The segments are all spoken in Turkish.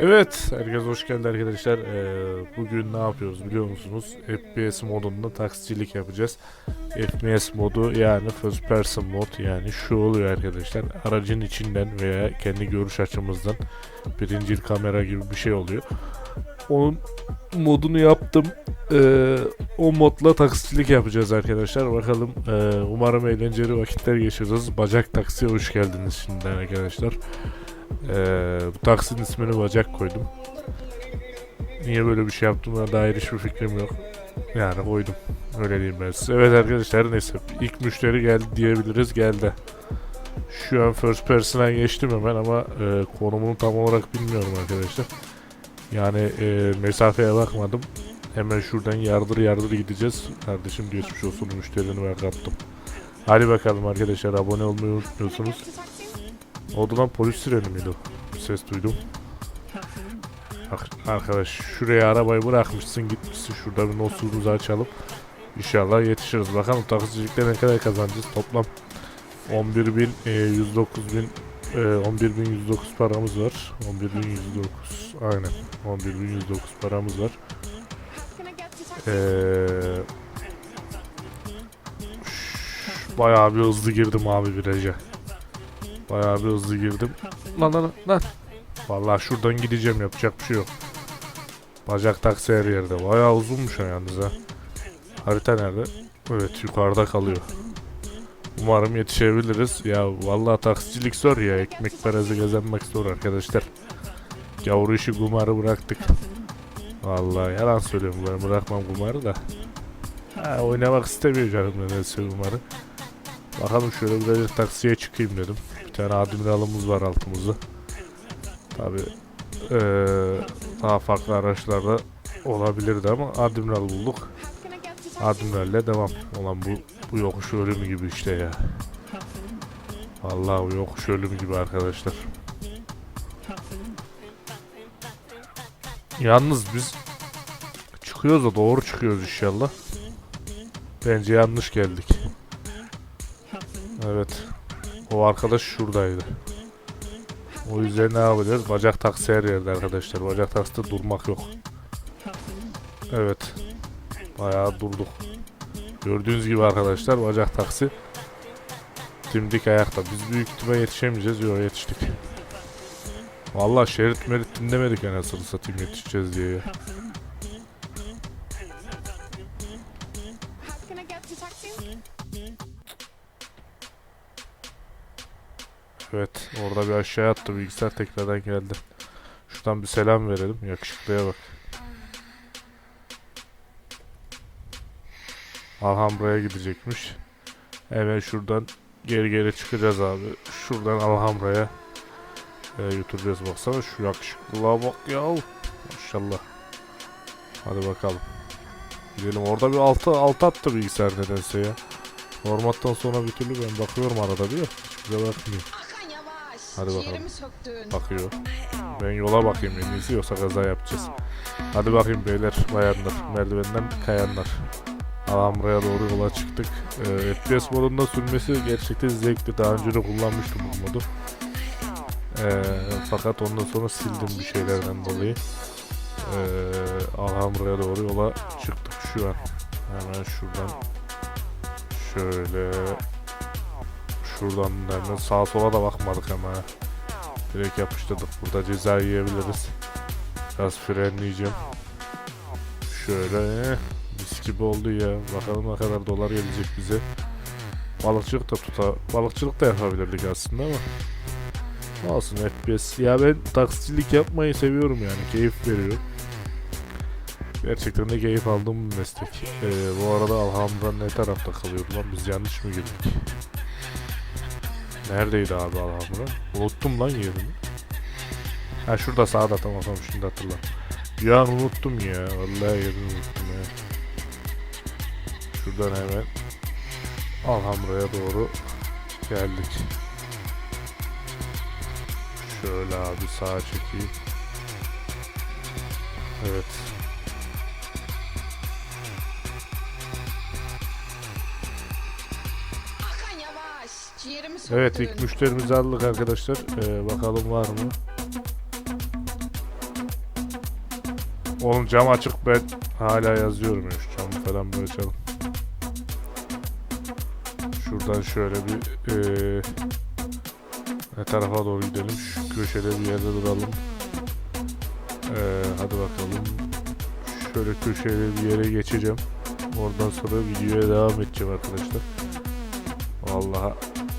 Evet, herkes hoş geldi arkadaşlar. Ee, bugün ne yapıyoruz biliyor musunuz? FPS modunda taksicilik yapacağız. FPS modu yani first person mod yani şu oluyor arkadaşlar. Aracın içinden veya kendi görüş açımızdan birinci kamera gibi bir şey oluyor. Onun modunu yaptım. Ee, o modla taksicilik yapacağız arkadaşlar. Bakalım ee, umarım eğlenceli vakitler geçiririz. Bacak taksiye hoş geldiniz şimdiden arkadaşlar. Ee, bu taksinin ismini bacak koydum. Niye böyle bir şey yaptığıma dair hiçbir fikrim yok. Yani koydum. Öyle diyeyim ben size. Evet arkadaşlar neyse. ilk müşteri geldi diyebiliriz. Geldi. Şu an first person'a geçtim hemen ama e, konumunu tam olarak bilmiyorum arkadaşlar. Yani e, mesafeye bakmadım. Hemen şuradan yardır yardır gideceğiz. Kardeşim geçmiş olsun müşterini ben kaptım. Hadi bakalım arkadaşlar abone olmayı unutmuyorsunuz. Oldu lan polis sireni miydi o? Ses duydum. Ar- Arkadaş şuraya arabayı bırakmışsın gitmişsin şurada bir nosumuzu açalım. İnşallah yetişiriz. Bakalım taksicilikte ne kadar kazanacağız. Toplam 11 bin, e, 109 bin, e, 11 bin 109 paramız var. 11 bin 109 aynen. 11 bin 109 paramız var. Eee Bayağı bir hızlı girdim abi viraja. Bayağı bir hızlı girdim. Lan lan lan. Vallahi şuradan gideceğim yapacak bir şey yok. Bacak taksi her yerde. Bayağı uzunmuş yalnız ha. Harita nerede? Evet yukarıda kalıyor. Umarım yetişebiliriz. Ya vallahi taksicilik zor ya. Ekmek parası kazanmak zor arkadaşlar. Gavur işi kumarı bıraktık. Vallahi yalan söylüyorum ben bırakmam kumarı da. Ha, oynamak istemiyor canım nedense kumarı. Bakalım şöyle birazcık taksiye çıkayım dedim. Tane admiralımız var altımızda. Tabi daha farklı araçlarda olabilirdi ama admiral bulduk. Admiral'le devam. Olan bu bu yokuş ölümü gibi işte ya. Vallahi bu yokuş ölümü gibi arkadaşlar. Yalnız biz çıkıyoruz da doğru çıkıyoruz inşallah. Bence yanlış geldik. Evet. Arkadaş şuradaydı. O yüzden ne yapacağız? Bacak taksi her yerde arkadaşlar. Bacak takside durmak yok. Evet. Bayağı durduk. Gördüğünüz gibi arkadaşlar bacak taksi. Dimdik ayakta. Biz büyük ihtimal yetişemeyeceğiz. Yok yetiştik. Vallahi şerit merit dinlemedik anasını satayım yetişeceğiz diye ya. Can I? Evet orada bir aşağıya attı bilgisayar tekrardan geldi. Şuradan bir selam verelim yakışıklıya bak. Alhambra'ya gidecekmiş. Hemen şuradan geri geri çıkacağız abi. Şuradan Alhambra'ya e, götüreceğiz baksana şu yakışıklılığa bak ya. Maşallah. Hadi bakalım. Gidelim orada bir altı altı attı bilgisayar nedense ya. Formattan sonra bir türlü ben bakıyorum arada bir. Hiçbir şey bakmıyor. Hadi bakalım. Bakıyor. Ben yola bakayım en iyisi yoksa kaza yapacağız. Hadi bakayım beyler, bayanlar, merdivenden kayanlar. Alhambra'ya doğru yola çıktık. Ee, FPS modunda sürmesi gerçekten zevkli. Daha önce de kullanmıştım bu modu. Ee, fakat ondan sonra sildim bir şeylerden dolayı. Ee, Alhambra'ya doğru yola çıktık şu an. Hemen şuradan şöyle şuradan hemen sağa sola da bakmadık ama. Direkt yapıştırdık. Burada ceza yiyebiliriz. Biraz frenleyeceğim. Şöyle mis gibi oldu ya. Bakalım ne kadar dolar gelecek bize. Balıkçılık da tuta, balıkçılık da yapabilirdik aslında ama. Olsun FPS. Ya ben taksicilik yapmayı seviyorum yani. Keyif veriyor. Gerçekten de keyif aldığım bir meslek. Ee, bu arada Alhambra ne tarafta kalıyor lan? Biz yanlış mı girdik? Neredeydi abi Alhambra? Unuttum lan yerini. Ha şurada sağda tamam tamam şimdi hatırladım. Bir an unuttum ya. Vallahi yerini unuttum ya. Şuradan hemen Alhamra'ya doğru geldik. Şöyle abi sağa çekeyim. Evet. Söktün. Evet ilk müşterimizi aldık arkadaşlar. Ee, bakalım var mı? Oğlum cam açık ben hala yazıyorum ya şu camı falan böyle açalım. Şuradan şöyle bir eee ne tarafa doğru gidelim. Şu köşede bir yerde duralım. Eee hadi bakalım. Şöyle köşede bir yere geçeceğim. Oradan sonra videoya devam edeceğim arkadaşlar. Vallahi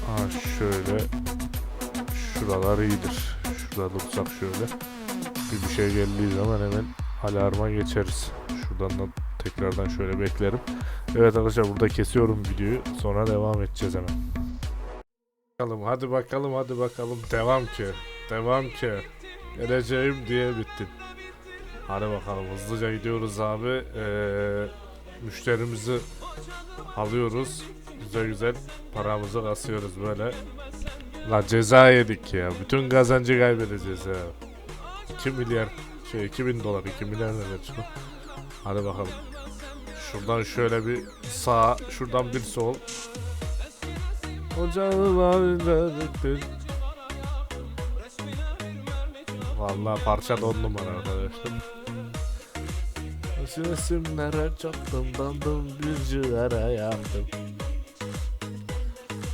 ha şöyle şuralar iyidir. Şurada dursak şöyle. Bir bir şey geldiği zaman hemen alarma geçeriz. Şuradan da tekrardan şöyle beklerim. Evet arkadaşlar burada kesiyorum videoyu. Sonra devam edeceğiz hemen. Bakalım hadi bakalım hadi bakalım. Devam ki. Devam ki. Geleceğim diye bittin. Hadi bakalım hızlıca gidiyoruz abi. Ee, müşterimizi alıyoruz. Güzel güzel paramızı kasıyoruz böyle. La ceza yedik ya. Bütün kazancı kaybedeceğiz ya. 2 milyar şey 2000 dolar 2 milyar ne demek şu? Hadi bakalım. Şuradan şöyle bir sağ, şuradan bir sol. Ocağın Vallahi parça don numara arkadaşlar. Resimlere çaktım dandım bir cigara yaktım.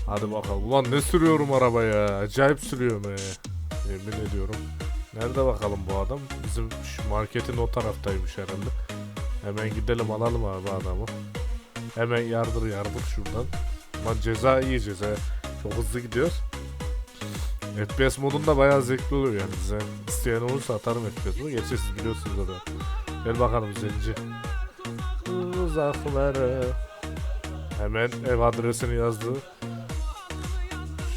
Hadi bakalım. Ulan ne sürüyorum arabaya. Acayip sürüyorum he. Yemin ediyorum. Nerede bakalım bu adam? Bizim marketin o taraftaymış herhalde. Hemen gidelim alalım abi adamı. Hemen yardır yardır şuradan. Lan ceza iyi ceza. Çok hızlı gidiyor. FPS modunda bayağı zevkli oluyor yani. Size isteyen olursa atarım FPS modu. Gerçi siz biliyorsunuz zaten. Gel bakalım zenci. Uzaklara. Hemen ev adresini yazdı.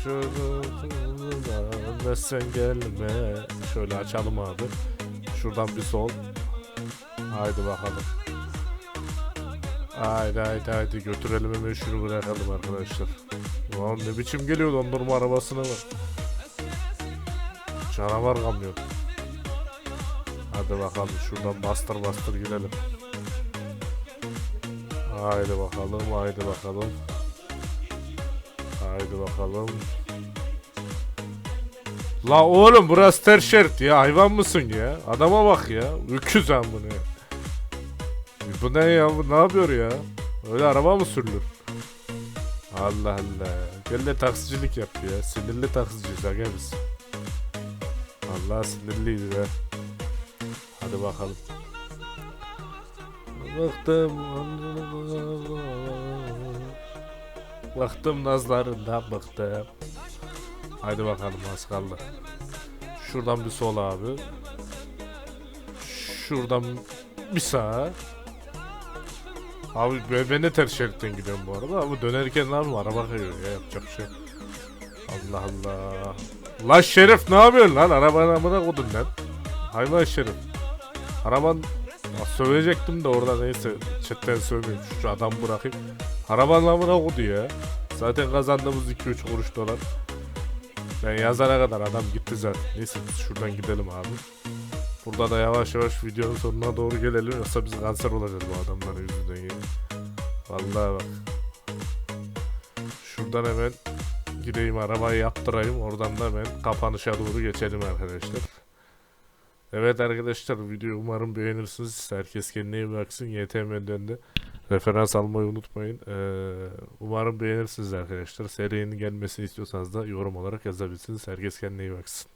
Şuradan sen gelme. Şöyle açalım abi. Şuradan bir sol. Haydi bakalım. Haydi haydi haydi götürelim hemen şunu bırakalım arkadaşlar. Ulan ne biçim geliyor dondurma arabasına bak. Canavar kamyon. Hadi bakalım şuradan bastır bastır gidelim. Haydi bakalım haydi bakalım. Haydi bakalım. La oğlum burası ters şerit ya hayvan mısın ya? Adama bak ya. Öküz am bu ne? Bu ne ya? Bu ne yapıyor ya? Öyle araba mı sürülür? Allah Allah. Gel de taksicilik yap ya. Sinirli taksiciyiz aga biz. Allah sinirliyiz be. Hadi bakalım. Bıktım. Bıktım nazlarından bıktım. Haydi bakalım az kaldı. Şuradan bir sol abi. Şuradan bir sağ. Abi ben, de ters şeritten gidiyorum bu arada ama dönerken lan araba kayıyor ya yapacak bir şey. Allah Allah. Lan Şerif ne yapıyorsun lan? Arabanın amına kodun lan. Hayvan Şerif. Araban Ya sövecektim de orada neyse chatten sövmeyeyim şu adam bırakayım. Arabanın amına kodu ya. Zaten kazandığımız 2-3 kuruş dolar. Ben yazana kadar adam gitti zaten. Neyse biz şuradan gidelim abi. Burada da yavaş yavaş videonun sonuna doğru gelelim yoksa biz kanser olacağız bu adamların yüzünden ya. Vallahi bak. Şuradan hemen gideyim arabayı yaptırayım. Oradan da hemen kapanışa doğru geçelim arkadaşlar. Evet arkadaşlar videoyu umarım beğenirsiniz. Herkes kendine iyi baksın. YTM'den de referans almayı unutmayın. Ee, umarım beğenirsiniz arkadaşlar. Serinin gelmesini istiyorsanız da yorum olarak yazabilirsiniz. Herkes kendine iyi baksın.